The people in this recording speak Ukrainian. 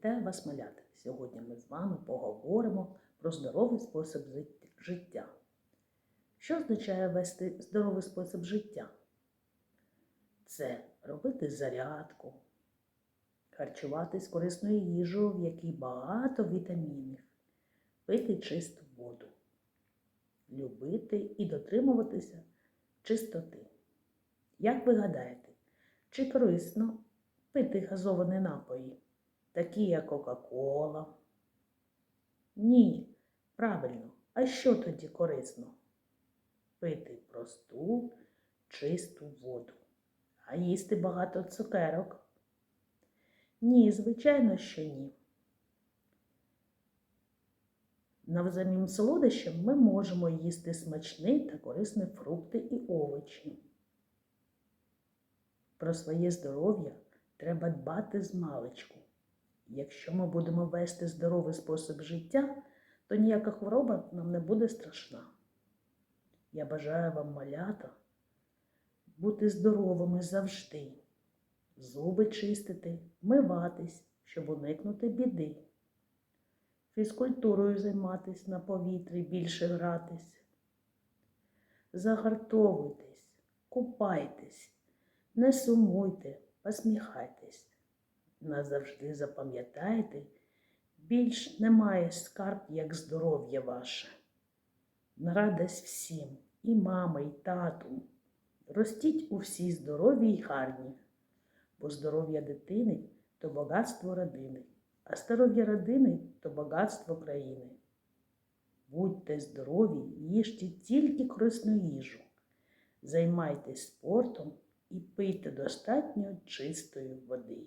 Вітаю вас, малята! Сьогодні ми з вами поговоримо про здоровий спосіб життя. Що означає вести здоровий спосіб життя? Це робити зарядку, харчуватись корисною їжею, в якій багато вітамінів, пити чисту воду, любити і дотримуватися чистоти. Як ви гадаєте, чи корисно пити газовані напої, такі як Кока-Кола? Ні, правильно. А що тоді корисно? Пити просту, чисту воду, а їсти багато цукерок? Ні, звичайно, що ні. Навзамін солодощам ми можемо їсти смачні та корисні фрукти і овочі. Про своє здоров'я треба дбати з маличку. Якщо ми будемо вести здоровий спосіб життя, то ніяка хвороба нам не буде страшна. Я бажаю вам малята бути здоровими завжди, зуби чистити, миватись, щоб уникнути біди, фізкультурою займатись на повітрі, більше гратись. Загартовуйтесь, купайтесь, не сумуйте, посміхайтесь. Назавжди запам'ятайте, більш немає скарб, як здоров'я ваше. На радость всім, і мама, і тату. Ростіть усі здорові й гарні, бо здоров'я дитини то багатство родини, а здоров'я родини то багатство країни. Будьте здорові, їжте тільки корисну їжу, займайтесь спортом і пийте достатньо чистої води.